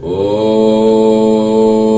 ஓம்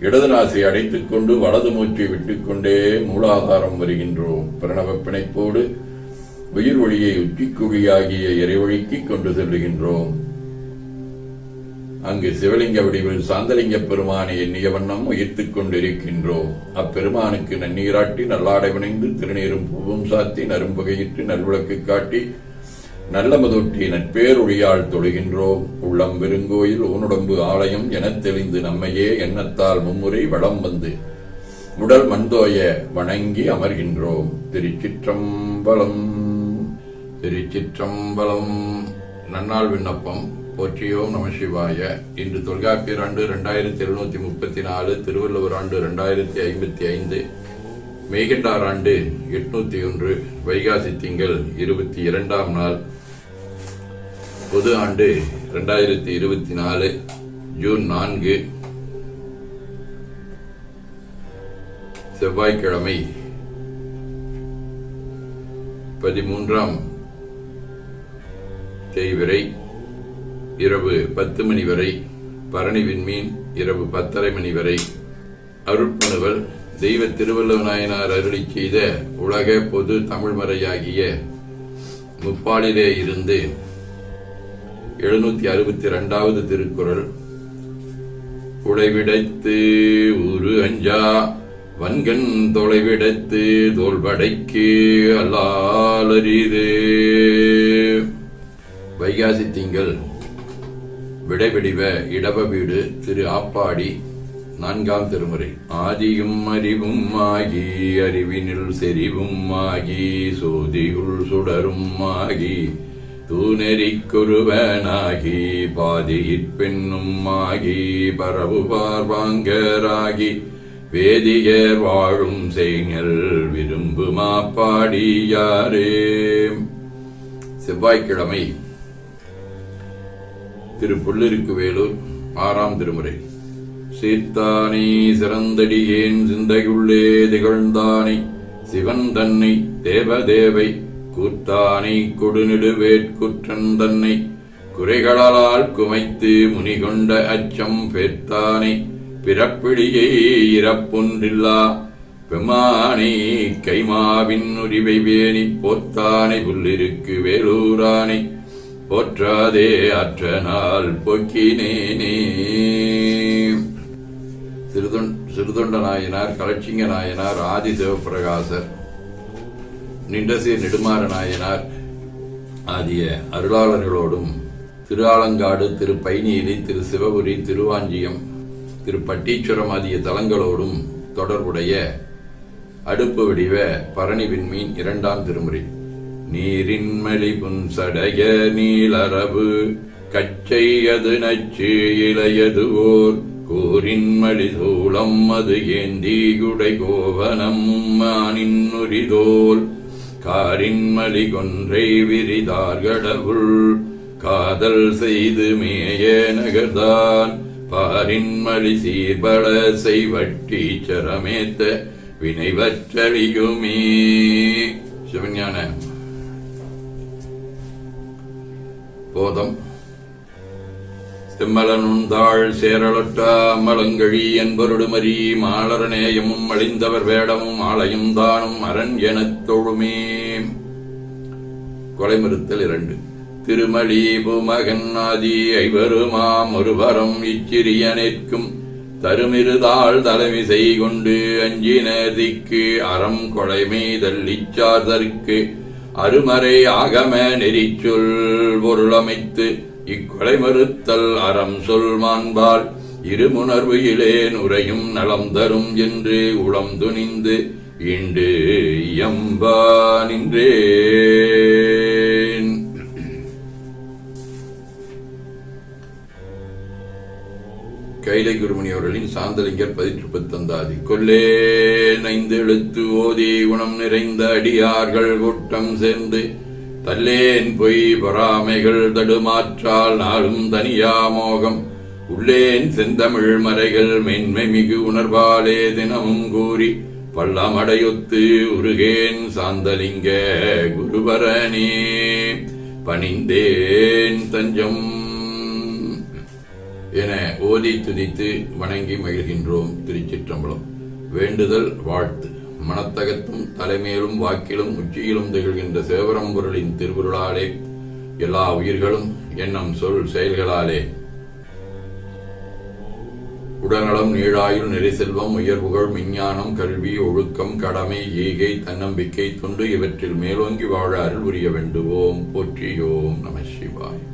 இடது நாசை அடைத்துக் கொண்டு வலது மூச்சை விட்டுக்கொண்டே மூலாதாரம் வருகின்றோம். பிரணவ பிணைப்போடு உயிர் ஒளியை உச்சிக்குழியாகிய இறைவழிக்கு கொண்டு செல்லுகின்றோம். அங்கு சிவலிங்க வடிவில் சாந்தலிங்க பெருமானை எண்ணிய வண்ணம் உயிர்த்துக் கொண்டிருக்கின்றோம். அப்பெருமானுக்கு நன்னீராட்டி நல்லாடை வணைந்து திருநீரும் பூவும் சாத்தி நரும்புகையிட்டு நல்விளக்கு காட்டி நல்ல முதொட்டி நட்பேரொழியால் தொழுகின்றோம் உள்ளம் பெருங்கோயில் ஊனுடம்பு ஆலயம் எனத் தெளிந்து நம்மையே எண்ணத்தால் மும்முறை வளம் வந்து உடல் மண்தோய வணங்கி அமர்கின்றோம். திருச்சிற்றம்பலம் திருச்சிற்றம்பலம். நன்னாள் விண்ணப்பம். போற்றியோம் நம சிவாய. இன்று தொல்காப்பியர் ஆண்டு இரண்டாயிரத்தி எழுநூத்தி முப்பத்தி நாலு திருவள்ளுவர் ஆண்டு இரண்டாயிரத்தி ஐம்பத்தி ஐந்து. மெய்கண்டார் ஆண்டு எட்நூத்தி ஒன்று வைகாசி திங்கள் இருபத்தி இரண்டாம் நாள். பொது ஆண்டு இரண்டாயிரத்தி இருபத்தி நாலு ஜூன் நான்கு. செவ்வாய்க்கிழமை பதிமூன்றாம் தேய்விரை இரவு பத்து மணி வரை. பரணி விண்மீன் இரவு பத்தரை மணி வரை. அருட்பணுவல் தெய்வ திருவள்ளுவ நாயனார் அருளி செய்த உலக பொது தமிழ்மறையாகிய முப்பாலிலே இருந்து எழுநூத்தி அறுபத்தி இரண்டாவது திருக்குறள் உழைவிடைத்து உரு அஞ்சா வன்கண் தொலைவிடத்து தோல்படைக்கு அல்லாலரிது வைகாசி திங்கள் விடைபிடிவ இடவ வீடு திரு ஆப்பாடி நான்காம் திருமுறை. ஆதியும் அறிவும் ஆகி அறிவினில் செறிவும் ஆகி சோதியுள் சுடரும் ஆகி தூநெறிக்குருவனாகி பாதியிற் பெண்ணும் ஆகி பரவு பார்வாங்கராகி வேதியர் வாழும் செய்ஞல் விரும்பு மாப்பாடியாரே செவ்வாய்க்கிழமை திரு புள்ளிருக்கு வேலூர் ஆறாம் திருமுறை. சீர்த்தானே சிறந்தடியேன் சிந்தையுள்ளே திகழ்ந்தானை. சிவன் தன்னை தேவதேவை கூத்தானை கொடுநெடுவேற்குற்றன் தன்னை. குறைகளால் குமைத்து முனிகொண்ட அச்சம் பேர்த்தானை. பிறப்பிடியே இறப்பொன்றில்லா பெம்மானை கைமாவின் உரிவை வேணி போத்தானை புல்லிருக்கு வேலூரானை போற்றாதே அற்ற நாள் போக்கினேனே. சிறுதொன் சிறுதொண்ட நாயனார் கலட்சிங்க நாயனார் ஆதி சிவபிரகாசர் நிண்டசீர் நெடுமாற நாயனார் ஆகிய அருளாளர்களோடும் திருஆலங்காடு திரு பைனியிலை திரு சிவபுரி திருவாஞ்சியம் திரு பட்டீச்சுரம் ஆகிய தலங்களோடும் தொடர்புடைய அடுப்பு வடிவ பரணி விண்மீன் இரண்டாம் திருமுறை. நீரின்மலி புன்சடைய நீலரவு கச்சை அது நச்சு இளையது ஓர் கூரின்மலி சூளம் அது ஏந்தி குடை கோவனம் மானின் உரிதோல் காரின்மலி கொன்றை விரிதார்கடவுள் காதல் செய்து மேய நகர்தான் பாரின்மலி சீர்பட செய்வட்டி சரமேத்த வினைவற்றழியுமே. சிவஞான போதம். செம்மலனுந்தாள் சேரலொட்டா மலங்கழி என்பருடுமரி மாலரநேயமும் அழிந்தவர் வேடமும் ஆலயம் தானும் அரண் எனத் தொழுமே. கொலைமறுத்தல் இரண்டு. திருமலி பூமகன் ஆதி ஐவருமாம் ஒருவரம் இச்சிறியனேற்கும் தருமிருதாள் தலைமிசை கொண்டு அஞ்சினதிக்கு அறம் கொலைமை தள்ளிச்சாதற்கு அருமறை ஆகம நெறிச்சொல் பொருளமைத்து இக்கொலை மறுத்தல் அறம் சொல் மாண்பால் இருமுணர்வு இலேன் உரையும் நலம் தரும் என்று உளம் துணிந்து இண்டு எம்பா நின்றேன். கைலை குருமணி அவர்களின் சாந்தலிங்கர் பதிற்று தந்தாதி கொல்லே நைந்து எழுத்து ஓதி குணம் நிறைந்த அடியார்கள் கூட்டம் சேர்ந்து தல்லேன் பொய் பொறாமைகள் தடுமாற்றால் நாளும் தனியா மோகம். உள்ளேன் செந்தமிழ் மறைகள் மென்மை மிகு உணர்வாலே தினமும் கூறி பள்ளமடையொத்து உருகேன் சாந்தலிங்க குருபரனே பணிந்தேன் தஞ்சம். என ஓதி துதித்து வணங்கி மகிழ்கின்றோம் திருச்சிற்றம்பலம். வேண்டுதல் வாழ்த்து. மனத்தகத்தும் தலைமையிலும் வாக்கிலும் உச்சியிலும் திகழ்கின்ற சேவரம்பொருளின் திருவுருளாலே எல்லா உயிர்களும் எண்ணம் சொல் செயல்களாலே. உடல்நலம் நீழாயுள் நெறிசெல்வம் உயர்வுகள் விஞ்ஞானம் கல்வி ஒழுக்கம் கடமை ஈகை தன்னம்பிக்கை தொண்டு இவற்றில் மேலோங்கி வாழ அருள் புரிய வேண்டுவோம். போற்றியோம் நம சிவாய்.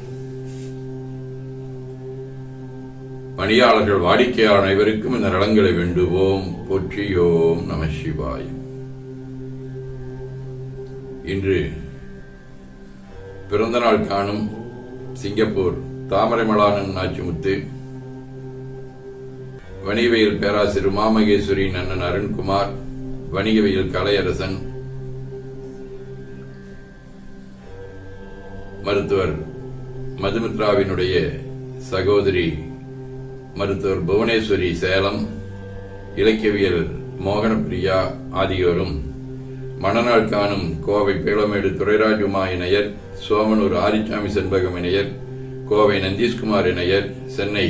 பணியாளர்கள் வாடிக்கையாளர் அனைவருக்கும் இந்த நலங்களை வேண்டுவோம். போற்றியோம் நம சிவாய். இன்று பிறந்தநாள் காணும் சிங்கப்பூர் தாமரைமலானன் நாச்சிமுத்து வணிகவியல் பேராசிரியர் மாமகேஸ்வரி அண்ணன் அருண்குமார் வணிகவியல் கலையரசன் மருத்துவர் மதுமித்ராவினுடைய சகோதரி மருத்துவர் புவனேஸ்வரி சேலம் இலக்கியவியல் மோகனப்பிரியா ஆகியோரும் மணநாள் காணும் கோவை பேளமேடு துரைராஜ் உமா இணையர் சோமனூர் ஆரிச்சாமி செண்பகம் இணையர் கோவை நந்தீஷ்குமார் இணையர் சென்னை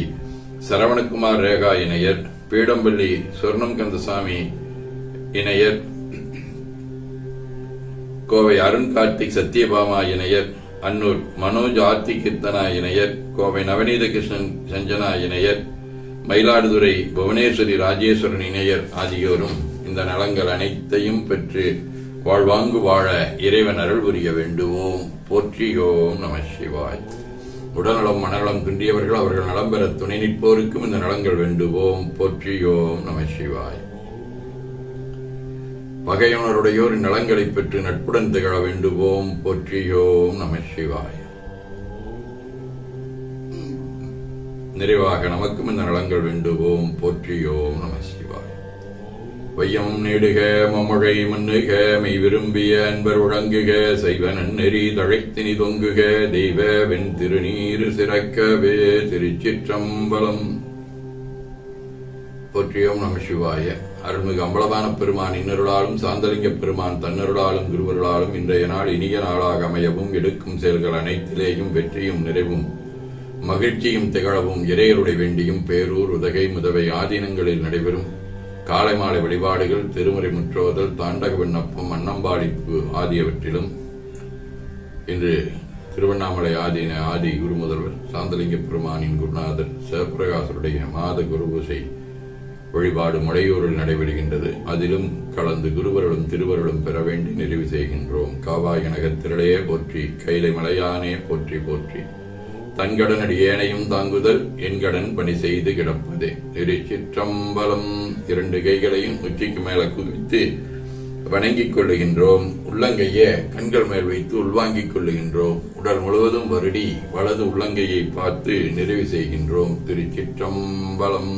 சரவணகுமார் ரேகா இணையர் பீடம்பள்ளி சொர்ணம் கந்தசாமி இணையர் கோவை அருண் கார்த்திக் சத்யபாமா இணையர் அன்னூர் மனோஜ் ஆர்த்தி கீர்த்தனா இணையர் கோவை நவநீத கிருஷ்ணன் சஞ்சனா இணையர் மயிலாடுதுறை புவனேஸ்வரி ராஜேஸ்வரன் இணையர் ஆகியோரும் இந்த நலங்கள் அனைத்தையும் பெற்று வாழ்வாங்கு வாழ இறைவன் அருள் புரிய வேண்டுவோம். போற்றியோம் நம சிவாய். உடல்நலம் மனநலம் குன்றியவர்கள் அவர்கள் நலம் பெற துணை நிற்போருக்கும் இந்த நலங்கள் வேண்டுவோம். போற்றியோம் நம சிவாய். பகையுணருடையோர் நலங்களை பெற்று நட்புடன் திகழ வேண்டுவோம். போற்றியோம் நம சிவாய். நிறைவாக நமக்கும் இந்த நலங்கள் வேண்டுவோம். போற்றியோம் நம சிவாய். வையம் நெடுக மமழை மண்ணுக மெய் விரும்பிய அன்பர் உழங்குக செய்வ நன்னெறி தழைத்தினி தொங்குக தெய்வ வெண் திருநீரு சிறக்கவே திருச்சிற்றம்பலம். போற்றியோம் நம சிவாய. அருள்மிகு அம்பலதான பெருமான் இன்னருளாலும் சாந்தலிங்க பெருமான் தன்னருளாலும் குருவருளாலும் இன்றைய நாள் இனிய நாளாக அமையவும் எடுக்கும் செயல்கள் அனைத்திலேயும் வெற்றியும் நிறைவும் மகிழ்ச்சியும் திகழவும் இறையருடைய வேண்டியும் பேரூர் உதகை முதவை ஆதீனங்களில் நடைபெறும். காலை மாலை வழிபாடுகள் திருமுறை முற்றோதல் தாண்டக விண்ணப்பம் அன்னம்பாடிப்பு ஆகியவற்றிலும் இன்று திருவண்ணாமலை ஆதீன ஆதி குரு முதல்வர் சாந்தலிங்க பெருமானின் குருநாதர் சிவபிரகாசருடைய மாத குரு பூசை வழிபாடு முடையூரில் நடைபெறுகின்றது. அதிலும் கலந்து குருவர்களும் திருவருளும் பெற வேண்டி நிறைவு செய்கின்றோம். காவாய நகத்திரளையே போற்றி கைலை மலையானே போற்றி போற்றி. தன்கடன் அடியேனையும் தாங்குதல் என்கடன் பணி செய்து கிடப்பதே. திருச்சிற்றம்பலம் இரண்டு கைகளையும் உச்சிக்கு மேல குவித்து வணங்கிக் கொள்ளுகின்றோம். உள்ளங்கையை கண்கள் மேல் வைத்து உள்வாங்கிக் கொள்ளுகின்றோம். உடல் முழுவதும் வருடி வலது உள்ளங்கையை பார்த்து நிறைவு செய்கின்றோம். திருச்சிற்றம்பலம்